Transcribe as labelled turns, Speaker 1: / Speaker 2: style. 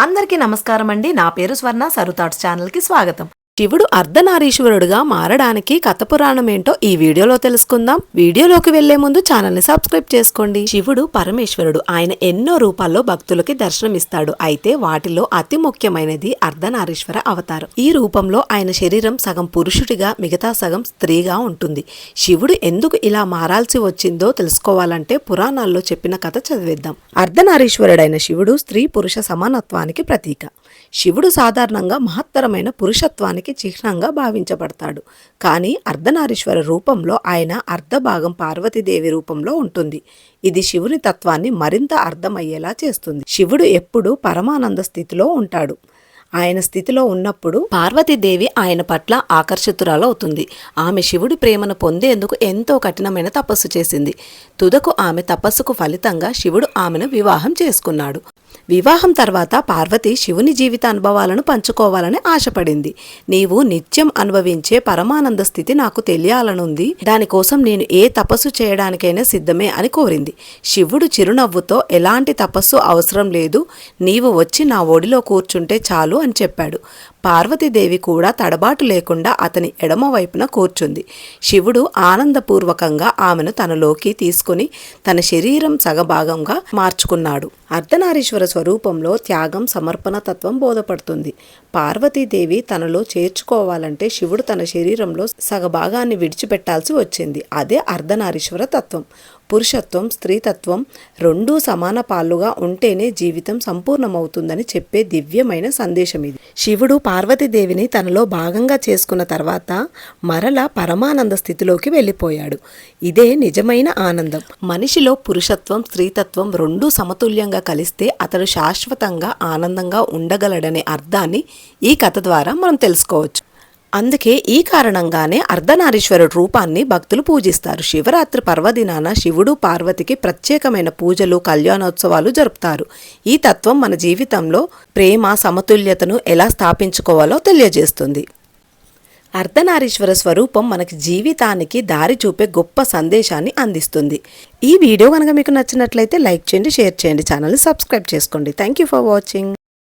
Speaker 1: అందరికీ నమస్కారం అండి. నా పేరు స్వర్ణ. సరుతాట్స్ ఛానల్కి స్వాగతం. శివుడు అర్ధనారీశ్వరుడుగా మారడానికి కథ పురాణం ఏంటో ఈ వీడియోలో తెలుసుకుందాం. వీడియోలోకి వెళ్ళే ముందు ఛానల్ని సబ్స్క్రైబ్ చేసుకోండి. శివుడు పరమేశ్వరుడు. ఆయన ఎన్నో రూపాల్లో భక్తులకి దర్శనమిస్తాడు. అయితే వాటిలో అతి ముఖ్యమైనది అర్ధనారీశ్వర అవతారం. ఈ రూపంలో ఆయన శరీరం సగం పురుషుడిగా మిగతా సగం స్త్రీగా ఉంటుంది. శివుడు ఎందుకు ఇలా మారాల్సి వచ్చిందో తెలుసుకోవాలంటే పురాణాల్లో చెప్పిన కథ చదివేద్దాం. అర్ధనారీశ్వరుడైన శివుడు స్త్రీ పురుష సమానత్వానికి ప్రతీక. శివుడు సాధారణంగా మహత్తరమైన పురుషత్వానికి చిహ్నంగా భావించబడతాడు. కానీ అర్ధనారీశ్వర రూపంలో ఆయన అర్ధభాగం పార్వతీదేవి రూపంలో ఉంటుంది. ఇది శివుని తత్వాన్ని మరింత అర్థమయ్యేలా చేస్తుంది. శివుడు ఎప్పుడూ పరమానంద స్థితిలో ఉంటాడు. ఆయన స్థితిలో ఉన్నప్పుడు పార్వతీదేవి ఆయన పట్ల ఆకర్షితురాలవుతుంది. ఆమె శివుడి ప్రేమను పొందేందుకు ఎంతో కఠినమైన తపస్సు చేసింది. తుదకు ఆమె తపస్సుకు ఫలితంగా శివుడు ఆమెను వివాహం చేసుకున్నాడు. వివాహం తర్వాత పార్వతి శివుని జీవిత అనుభవాలను పంచుకోవాలని ఆశపడింది. నీవు నిత్యం అనుభవించే పరమానంద స్థితి నాకు తెలియాలనుంది. దానికోసం నేను ఏ తపస్సు చేయడానికైనా సిద్ధమే అని కోరింది. శివుడు చిరునవ్వుతో ఎలాంటి తపస్సు అవసరం లేదు. నీవు వచ్చి నా ఒడిలో కూర్చుంటే చాలు. అని చెప్పాడు. పార్వతీదేవి కూడా తడబాటు లేకుండా అతని ఎడమ వైపున కూర్చుంది. శివుడు ఆనందపూర్వకంగా ఆమెను తనలోకి తీసుకుని తన శరీరం సగభాగంగా మార్చుకున్నాడు. అర్ధనారీశ్వర స్వరూపంలో త్యాగం సమర్పణ తత్వం బోధపడుతుంది. పార్వతీదేవి తనలో చేర్చుకోవాలంటే శివుడు తన శరీరంలో సగభాగాన్ని విడిచిపెట్టాల్సి వచ్చింది. అదే అర్ధనారీశ్వర తత్వం. పురుషత్వం స్త్రీతత్వం రెండూ సమాన పాలుగా ఉంటేనే జీవితం సంపూర్ణమవుతుందని చెప్పే దివ్యమైన సందేశం ఇది. శివుడు పార్వతీదేవిని తనలో భాగంగా చేసుకున్న తర్వాత మరల పరమానంద స్థితిలోకి వెళ్ళిపోయాడు. ఇదే నిజమైన ఆనందం. మనిషిలో పురుషత్వం స్త్రీతత్వం రెండూ సమతుల్యంగా కలిస్తే అతడు శాశ్వతంగా ఆనందంగా ఉండగలడనే అర్థాన్ని ఈ కథ ద్వారా మనం తెలుసుకోవచ్చు. అందుకే ఈ కారణంగానే అర్ధనారీశ్వరుడు రూపాన్ని భక్తులు పూజిస్తారు. శివరాత్రి పర్వదినాన శివుడు పార్వతికి ప్రత్యేకమైన పూజలు కళ్యాణోత్సవాలు జరుపుతారు. ఈ తత్వం మన జీవితంలో ప్రేమ సమతుల్యతను ఎలా స్థాపించుకోవాలో తెలియజేస్తుంది. అర్ధనారీశ్వర స్వరూపం మనకి జీవితానికి దారి చూపే గొప్ప సందేశాన్ని అందిస్తుంది. ఈ వీడియో కనుక మీకు నచ్చినట్లయితే లైక్ చేయండి షేర్ చేయండి ఛానల్ని సబ్స్క్రైబ్ చేసుకోండి. Thank you for watching